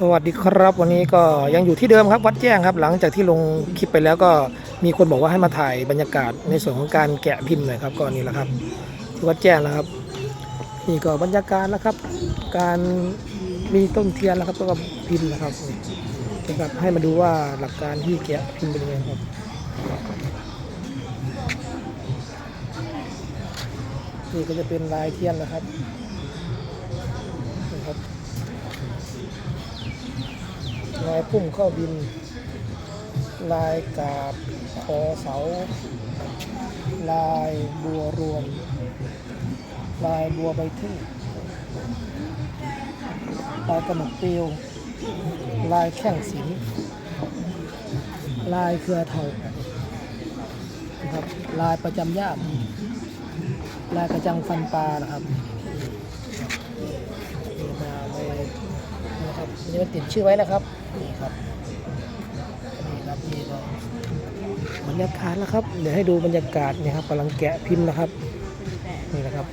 สวัสดีครับ วันนี้ก็ยังอยู่ที่เดิมครับวัดแจ้งครับ หลังจากที่ลงคลิปไปแล้วก็มีคนบอกว่าให้มาถ่ายบรรยากาศในส่วนของการแกะพิมพ์หน่อยครับก็นี่แหละครับที่วัดแจ้งนะครับ นี่ก็บรรยากาศนะครับ การมีต้นเทียนนะครับแล้วก็พิมพ์นะครับนะครับให้มาดูว่าหลักการที่แกะพิมพ์เป็นยังไงครับนี่ก็จะเป็นลายเทียนนะครับนี่ครับ ลายพุ่มเข้าบิน ลายกาบคอเสา ลายบัวรวม ลายบัวใบเทศลายกระหนกเปลวลายแข้งศิลป์ลายเครือเถานะครับ ลายประจำย่ามลายกระจังฟันปลานะครับ นะครับนี่มันติดชื่อไว้นะครับ นี่ครับ นี่ครับนี่ก็บรรยากาศนะครับ เดี๋ยวให้ดูบรรยากาศนี่ครับกำลังแกะพิมพ์นะครับ นี่นะครับ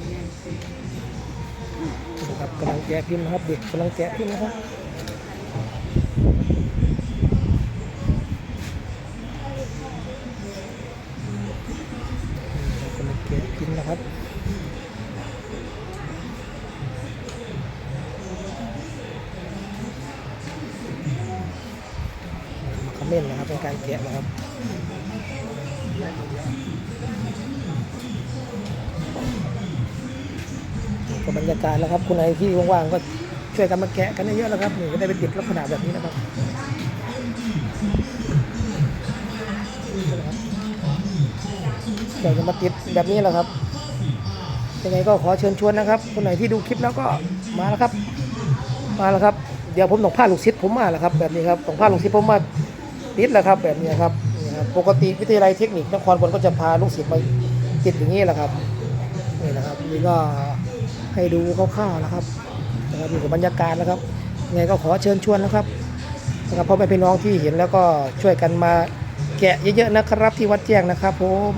นี่นะครับกำลังแกะพิมพ์นะครับ เด็กกำลังแกะพิมพ์นะครับกำลังแกะพิมพ์นะครับ มเมนนะครับเป็นการแกะนะครับก็บรรยากาศแล้วครับคุณไหนที่ว่างๆก็ช่วยกันมาแกะกันเยอะๆแล้วครับนี่ก็ได้เป็นติดลักษณะแบบนี้นะครับเดี๋ยวจะมาติดแบบนี้แหละครับยังไงก็ขอเชิญชวนนะครับ คนไหนที่ดูคลิปแล้วก็มาแล้วครับ มาแล้วครับ เดี๋ยวผมต้องพาลูกศิษย์ผมมาแล้วครับ แบบนี้ครับต้องพาลูกศิษย์ผมมา ติดแล้วครับแบบนี้ครับนี่ครับ ปกติวิทยาลัยเทคนิคนครปฐมก็จะพาลูกศิษย์มาติดอย่างนี้แหละครับนี่นะครับนี่ก็ให้ดูคร่าวๆนะครับนะครับนี่กับบรรยากาศนะครับยังไงก็ขอเชิญชวนนะครับนะครับพ่อแม่พี่น้องที่เห็นแล้วก็ช่วยกันมาแกะเยอะๆนะครับ ที่วัดแจ้งนะครับผม